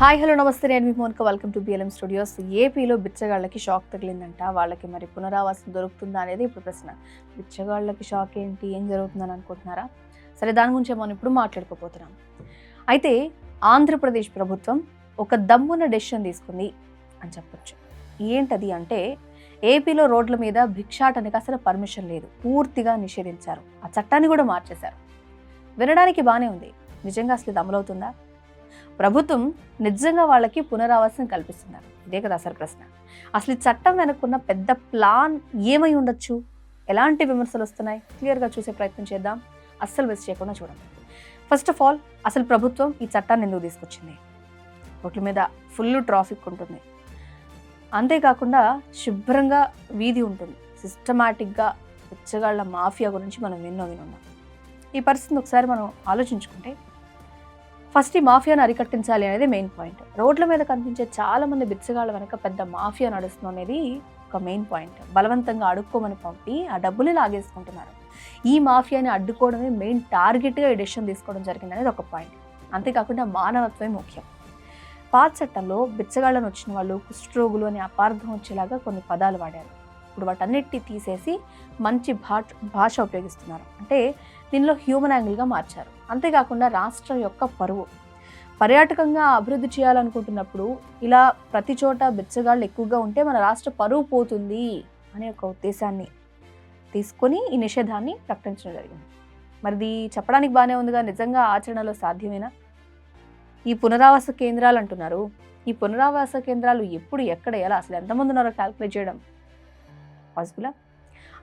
Hi hello నమస్తే. నేను మీ Monika. Welcome to BLM studios ఏపీలో బిచ్చగాళ్ళకి షాక్ తగిలిందంట. వాళ్ళకి మరి పునరావాసం దొరుకుతుందా అనేది ఇప్పుడు ప్రశ్న. బిచ్చగాళ్ళకి షాక్ ఏంటి? ఏం జరుగుతుందని అనుకుంటున్నారా? సరే దాని గురించి మనం ఇప్పుడు మాట్లాడుకోపోతున్నాం అయితే ఆంధ్రప్రదేశ్ ప్రభుత్వం ఒక దమ్మున డెసిషన్ తీసుకుంది అని చెప్పొచ్చు. ఏంటది అంటే ఏపీలో రోడ్ల మీద భిక్షాటనకి అసలు పర్మిషన్ లేదు. పూర్తిగా నిషేధించారు. ఆ చట్టాన్ని కూడా మార్చేశారు. వినడానికి బాగానే ఉంది. నిజంగా అసలు ఇది అమలవుతుందా? ప్రభుత్వం నిజంగా వాళ్ళకి పునరావాసం కల్పిస్తున్నారు. ఇదే కదా అసలు ప్రశ్న. అసలు ఈ చట్టం వెనుకున్న పెద్ద ప్లాన్ ఏమై ఉండొచ్చు? ఎలాంటి విమర్శలు వస్తున్నాయి? క్లియర్గా చూసే ప్రయత్నం చేద్దాం. అస్సలు మిస్ చేయకుండా చూడండి. ఫస్ట్ ఆఫ్ ఆల్ అసలు ప్రభుత్వం ఈ చట్టాన్ని ఎందుకు తీసుకొచ్చింది? రోడ్ల మీద ఫుల్ ట్రాఫిక్ ఉంటుంది. అంతేకాకుండా శుభ్రంగా వీధి ఉంటుంది. సిస్టమాటిక్గా పిచ్చగాళ్ళ మాఫియా గురించి మనం ఎన్నో వినున్నాం. ఈ పరిస్థితిని ఒకసారి మనం ఆలోచించుకుంటే ఫస్ట్ ఈ మాఫియాను అరికట్టించాలి అనేది మెయిన్ పాయింట్ రోడ్ల మీద కనిపించే చాలా మంది బిచ్చగాళ్ళ వెనక పెద్ద మాఫియా నడుస్తుంది అనేది ఒక మెయిన్ పాయింట్ బలవంతంగా అడుక్కోమని పంపి ఆ డబ్బుని లాగేసుకుంటున్నారు. ఈ మాఫియాని అడ్డుకోవడమే మెయిన్ టార్గెట్గా ఈ డెసిషన్ తీసుకోవడం జరిగింది అనేది ఒక పాయింట్ అంతేకాకుండా మానవత్వమే ముఖ్యం. పాత చట్టంలో బిచ్చగాళ్ళను వచ్చిన వాళ్ళు కుష్ఠరోగులు అనే అపార్థం వచ్చేలాగా కొన్ని పదాలు వాడారు. ఇప్పుడు వాటన్నిటి తీసేసి మంచి భాష భాష ఉపయోగిస్తున్నారు. అంటే దీనిలో హ్యూమన్ యాంగిల్గా మార్చారు. అంతేకాకుండా రాష్ట్రం యొక్క పరువు. పర్యాటకంగా అభివృద్ధి చేయాలనుకుంటున్నప్పుడు ఇలా ప్రతి చోట బిచ్చగాళ్ళు ఎక్కువగా ఉంటే మన రాష్ట్ర పరువు పోతుంది అనే ఒక ఉద్దేశాన్ని తీసుకొని ఈ నిషేధాన్ని ప్రకటించడం జరిగింది. మరిది చెప్పడానికి బాగానే ఉందిగా నిజంగా ఆచరణలో సాధ్యమేనా? ఈ పునరావాస కేంద్రాలు అంటున్నారు. ఈ పునరావాస కేంద్రాలు ఎప్పుడు ఎక్కడ ఎలా అసలు ఎంతమంది ఉన్నారో క్యాల్కులేట్ చేయడం పాసిబులా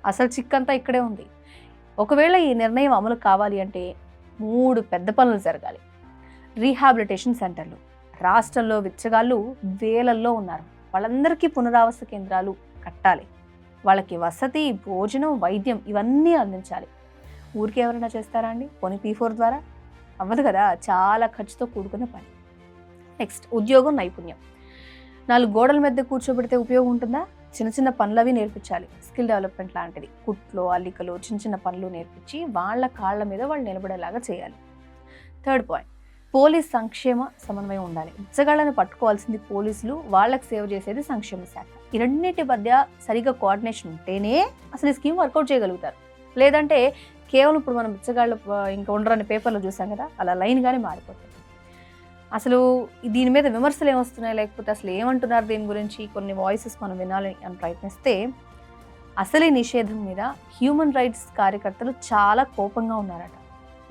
అసలు చిక్కంతా ఇక్కడే ఉంది. ఒకవేళ ఈ నిర్ణయం అమలు కావాలి అంటే మూడు పెద్ద పనులు జరగాలి. రీహాబిలిటేషన్ సెంటర్లు రాష్ట్రంలో విచ్చగాళ్ళు వేలల్లో ఉన్నారు. వాళ్ళందరికీ పునరావాస కేంద్రాలు కట్టాలి. వాళ్ళకి వసతి భోజనం వైద్యం ఇవన్నీ అందించాలి. ఊరికి ఎవరైనా చేస్తారా అండి? పోనీ పీ ఫోర్ ద్వారా? అవ్వదు కదా చాలా ఖర్చుతో కూడుకున్న పని. నెక్స్ట్ ఉద్యోగం నైపుణ్యం. నాలుగు గోడల మధ్య కూర్చోబెడితే ఉపయోగం ఉంటుందా? చిన్న చిన్న పనులు అవి నేర్పించాలి. స్కిల్ డెవలప్మెంట్ లాంటిది. కుట్లు అల్లికలు చిన్న చిన్న పనులు నేర్పించి వాళ్ళ కాళ్ళ మీద వాళ్ళు నిలబడేలాగా చేయాలి. Third point. పోలీస్ సంక్షేమ సమన్వయం ఉండాలి. బిచ్చగాళ్ళని పట్టుకోవాల్సింది పోలీసులు వాళ్ళకి సేవ చేసేది సంక్షేమ శాఖ. ఈ రెండింటి మధ్య సరిగా కోఆర్డినేషన్ ఉంటేనే అసలు ఈ స్కీమ్ వర్కౌట్ చేయగలుగుతారు. లేదంటే కేవలం ఇప్పుడు మనం బిచ్చగాళ్ళు ఇంకా ఉండరని పేపర్లో చూసాం కదా అలా లైన్గానే మారిపోతుంది అసలు దీని మీద విమర్శలు ఏమొస్తున్నాయి లేకపోతే అసలు ఏమంటున్నారు దీని గురించి? కొన్ని వాయిసెస్ మనం వినాలి అని ప్రయత్నిస్తే అసలు ఈ నిషేధం మీద హ్యూమన్ రైట్స్ కార్యకర్తలు చాలా కోపంగా ఉన్నారట.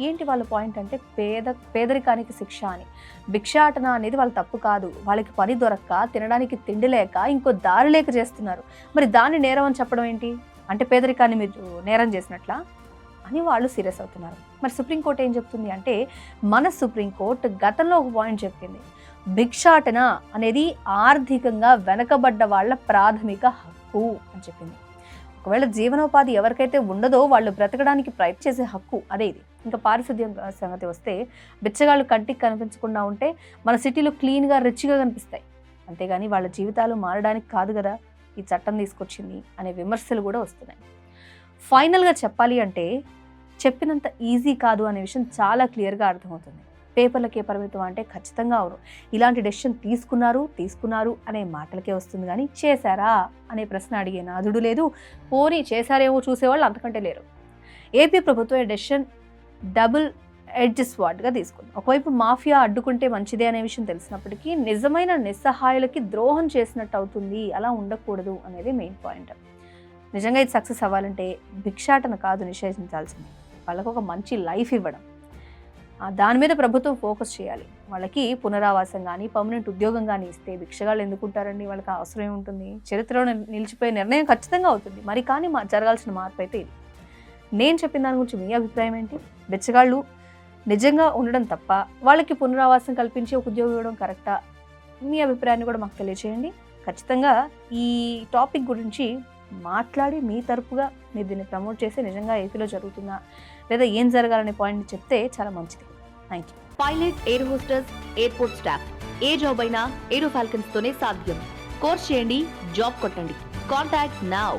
ఏంటి వాళ్ళ పాయింట్ అంటే పేద పేదరికానికి శిక్ష అని. భిక్షాటన అనేది వాళ్ళ తప్పు కాదు. వాళ్ళకి పని దొరక్క తినడానికి తిండి లేక ఇంకో దారి లేక చేస్తున్నారు. మరి దాన్ని నేరం అని చెప్పడం ఏంటి? అంటే పేదరికాన్ని మీరు నేరం చేసినట్లా? అని వాళ్ళు సీరియస్ అవుతున్నారు. మరి సుప్రీంకోర్టు ఏం చెప్తుంది అంటే మన సుప్రీంకోర్టు గతంలో ఒక పాయింట్ చెప్పింది. భిక్షాటన అనేది ఆర్థికంగా వెనకబడ్డ వాళ్ళ ప్రాథమిక హక్కు అని చెప్పింది. ఒకవేళ జీవనోపాధి ఎవరికైతే ఉండదో వాళ్ళు బ్రతకడానికి ప్రయత్నం చేసే హక్కు అదే ఇది. ఇంకా పారిశుద్ధ్యం సంగతి వస్తే బిచ్చగాళ్ళు కంటికి కనిపించకుండా ఉంటే మన సిటీలో క్లీన్గా రిచ్గా కనిపిస్తాయి. అంతేగాని వాళ్ళ జీవితాలు మారడానికి కాదు కదా ఈ చట్టం తీసుకొచ్చింది అనే విమర్శలు కూడా వస్తున్నాయి. ఫైనల్గా చెప్పాలి అంటే చెప్పినంత ఈజీ కాదు అనే విషయం చాలా క్లియర్గా అర్థమవుతుంది. పేపర్లకే పరిమితం అంటే ఖచ్చితంగా అవును. ఇలాంటి డెసిషన్ తీసుకున్నారు తీసుకున్నారు అనే మాటలకే వస్తుంది కానీ చేశారా అనే ప్రశ్న అడిగే నాదుడు లేదు. పోనీ చేశారేమో చూసేవాళ్ళు అంతకంటే లేరు. ఏపీ ప్రభుత్వం ఈ డెసిషన్ డబుల్ ఎడ్జ్ స్వాడ్గా తీసుకుంది. ఒకవైపు మాఫియా అడ్డుకుంటే మంచిదే అనే విషయం తెలిసినప్పటికీ నిజమైన నిస్సహాయులకి ద్రోహం చేసినట్టు అవుతుంది. అలా ఉండకూడదు అనేది మెయిన్ పాయింట్. నిజంగా ఇది సక్సెస్ అవ్వాలంటే భిక్షాటన కాదు నిషేధించాల్సింది. వాళ్ళకు ఒక మంచి లైఫ్ ఇవ్వడం. ఆ, దాని మీద ప్రభుత్వం ఫోకస్ చేయాలి. వాళ్ళకి పునరావాసం కానీ పర్మనెంట్ ఉద్యోగం కానీ ఇస్తే భిక్షగాళ్ళు ఎందుకుంటారండి? వాళ్ళకి అవసరం ఉంటుంది చరిత్రలో నిలిచిపోయే నిర్ణయం ఖచ్చితంగా అవుతుంది. మరి కానీ మా జరగాల్సిన మార్పు అయితే ఇది. నేను చెప్పిన దాని గురించి మీ అభిప్రాయం ఏంటి? బిచ్చగాళ్ళు నిజంగా ఉండడం తప్ప వాళ్ళకి పునరావాసం కల్పించి ఒక ఉద్యోగం ఇవ్వడం కరెక్టా? మీ అభిప్రాయాన్ని కూడా మాకు తెలియచేయండి. ఖచ్చితంగా ఈ టాపిక్ గురించి మాట్లాడి మీ తరపుగా మీరు దీన్ని ప్రమోట్ చేసి నిజంగా ఏపీలో జరుగుతుందా? లేదా ఏం జరగాలనే పాయింట్ చెప్తే చాలా మంచిది. Thank you pilot air hostess airport staff A job అయినా ఏరో ఫాల్కన్స్ తోనే సాధ్యం. కోర్స్ చేయండి జాబ్ కొట్టండి. Contact now